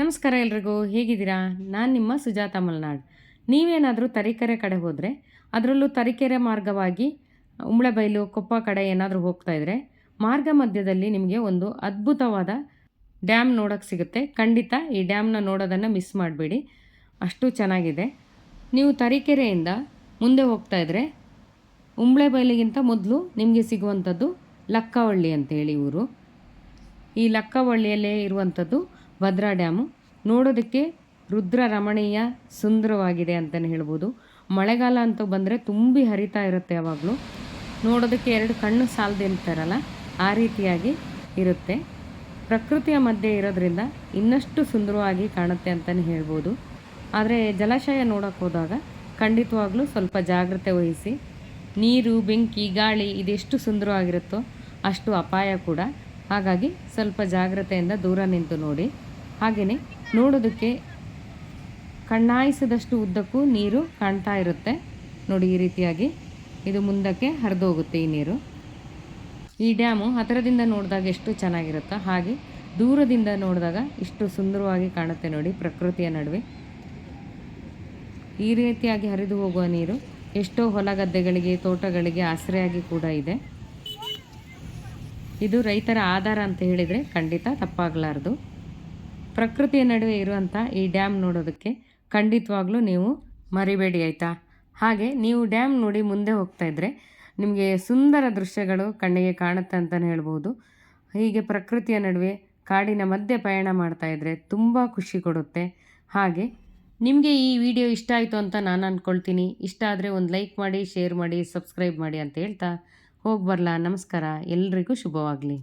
ನಮಸ್ಕಾರ ಎಲ್ರಿಗೂ, ಹೇಗಿದ್ದೀರಾ? ನಾನು ನಿಮ್ಮ ಸುಜಾತ ಮಲ್ನಾಡ್. ನೀವೇನಾದರೂ ತರೀಕೆರೆ ಕಡೆ ಹೋದರೆ, ಅದರಲ್ಲೂ ತರೀಕೆರೆ ಮಾರ್ಗವಾಗಿ ಉಂಬ್ಳೆಬೈಲು ಕೊಪ್ಪ ಕಡೆ ಏನಾದರೂ ಹೋಗ್ತಾ ಇದ್ದರೆ ಮಾರ್ಗ ಮಧ್ಯದಲ್ಲಿ ನಿಮಗೆ ಒಂದು ಅದ್ಭುತವಾದ ಡ್ಯಾಮ್ ನೋಡೋಕ್ಕೆ ಸಿಗುತ್ತೆ. ಖಂಡಿತ ಈ ಡ್ಯಾಮ್ನ ನೋಡೋದನ್ನು ಮಿಸ್ ಮಾಡಬೇಡಿ. ಅಷ್ಟು ಚೆನ್ನಾಗಿದೆ. ನೀವು ತರೀಕೆರೆಯಿಂದ ಮುಂದೆ ಹೋಗ್ತಾ ಇದ್ದರೆ ಉಂಬಳೆಬೈಲಿಗಿಂತ ಮೊದಲು ನಿಮಗೆ ಸಿಗುವಂಥದ್ದು ಲಕ್ಕವಳ್ಳಿ ಅಂತೇಳಿ ಊರು. ಈ ಲಕ್ಕವಳ್ಳಿಯಲ್ಲೇ ಇರುವಂಥದ್ದು ಭದ್ರಾ ಡ್ಯಾಮು. ನೋಡೋದಕ್ಕೆ ರುದ್ರ ರಮಣೀಯ ಸುಂದರವಾಗಿದೆ ಅಂತಲೇ ಹೇಳ್ಬೋದು. ಮಳೆಗಾಲ ಅಂತ ಬಂದರೆ ತುಂಬಿ ಹರಿತಾ ಇರುತ್ತೆ ಯಾವಾಗಲೂ. ನೋಡೋದಕ್ಕೆ ಎರಡು ಕಣ್ಣು ಸಾಲದೆ ಅಂತಾರಲ್ಲ ಆ ರೀತಿಯಾಗಿ ಇರುತ್ತೆ. ಪ್ರಕೃತಿಯ ಮಧ್ಯೆ ಇರೋದ್ರಿಂದ ಇನ್ನಷ್ಟು ಸುಂದರವಾಗಿ ಕಾಣುತ್ತೆ ಅಂತಲೇ ಹೇಳ್ಬೋದು. ಆದರೆ ಜಲಾಶಯ ನೋಡೋಕೆ ಹೋದಾಗ ಖಂಡಿತವಾಗ್ಲೂ ಸ್ವಲ್ಪ ಜಾಗ್ರತೆ ವಹಿಸಿ. ನೀರು, ಬೆಂಕಿ, ಗಾಳಿ ಇದೆಷ್ಟು ಸುಂದರವಾಗಿರುತ್ತೋ ಅಷ್ಟು ಅಪಾಯ ಕೂಡ. ಹಾಗಾಗಿ ಸ್ವಲ್ಪ ಜಾಗ್ರತೆಯಿಂದ ದೂರ ನಿಂತು ನೋಡಿ. ಹಾಗೆಯೇ ನೋಡೋದಕ್ಕೆ ಕಣ್ಣಾಯಿಸಿದಷ್ಟು ಉದ್ದಕ್ಕೂ ನೀರು ಕಾಣ್ತಾ ಇರುತ್ತೆ. ನೋಡಿ ಈ ರೀತಿಯಾಗಿ ಇದು ಮುಂದಕ್ಕೆ ಹರಿದೋಗುತ್ತೆ ಈ ನೀರು. ಈ ಡ್ಯಾಮು ಹತ್ತಿರದಿಂದ ನೋಡಿದಾಗ ಎಷ್ಟು ಚೆನ್ನಾಗಿರುತ್ತೋ ಹಾಗೆ ದೂರದಿಂದ ನೋಡಿದಾಗ ಇಷ್ಟು ಸುಂದರವಾಗಿ ಕಾಣುತ್ತೆ ನೋಡಿ ಪ್ರಕೃತಿಯ ನಡುವೆ. ಈ ರೀತಿಯಾಗಿ ಹರಿದು ಹೋಗುವ ನೀರು ಎಷ್ಟೋ ಹೊಲ ಗದ್ದೆಗಳಿಗೆ ತೋಟಗಳಿಗೆ ಆಸರೆಯಾಗಿ ಕೂಡ ಇದೆ. ಇದು ರೈತರ ಆಧಾರ ಅಂತ ಹೇಳಿದರೆ ಖಂಡಿತ ತಪ್ಪಾಗಲಾರ್ದು. ಪ್ರಕೃತಿಯ ನಡುವೆ ಇರುವಂಥ ಈ ಡ್ಯಾಮ್ ನೋಡೋದಕ್ಕೆ ಖಂಡಿತವಾಗ್ಲೂ ನೀವು ಮರಿಬೇಡಿ ಆಯಿತಾ? ಹಾಗೆ ನೀವು ಡ್ಯಾಮ್ ನೋಡಿ ಮುಂದೆ ಹೋಗ್ತಾ ಇದ್ದರೆ ನಿಮಗೆ ಸುಂದರ ದೃಶ್ಯಗಳು ಕಣ್ಣಿಗೆ ಕಾಣುತ್ತೆ ಅಂತಲೇ ಹೇಳ್ಬೋದು. ಹೀಗೆ ಪ್ರಕೃತಿಯ ನಡುವೆ ಕಾಡಿನ ಮಧ್ಯೆ ಪಯಣ ಮಾಡ್ತಾ ಇದ್ದರೆ ತುಂಬ ಖುಷಿ ಕೊಡುತ್ತೆ. ಹಾಗೆ ನಿಮಗೆ ಈ ವಿಡಿಯೋ ಇಷ್ಟ ಆಯಿತು ಅಂತ ನಾನು ಅಂದ್ಕೊಳ್ತೀನಿ ಇಷ್ಟ ಆದರೆ ಒಂದು ಲೈಕ್ ಮಾಡಿ, ಶೇರ್ ಮಾಡಿ, ಸಬ್ಸ್ಕ್ರೈಬ್ ಮಾಡಿ ಅಂತ ಹೇಳ್ತಾ ಹೋಗಿ ಬರಲಾ. ನಮಸ್ಕಾರ. ಎಲ್ರಿಗೂ ಶುಭವಾಗಲಿ.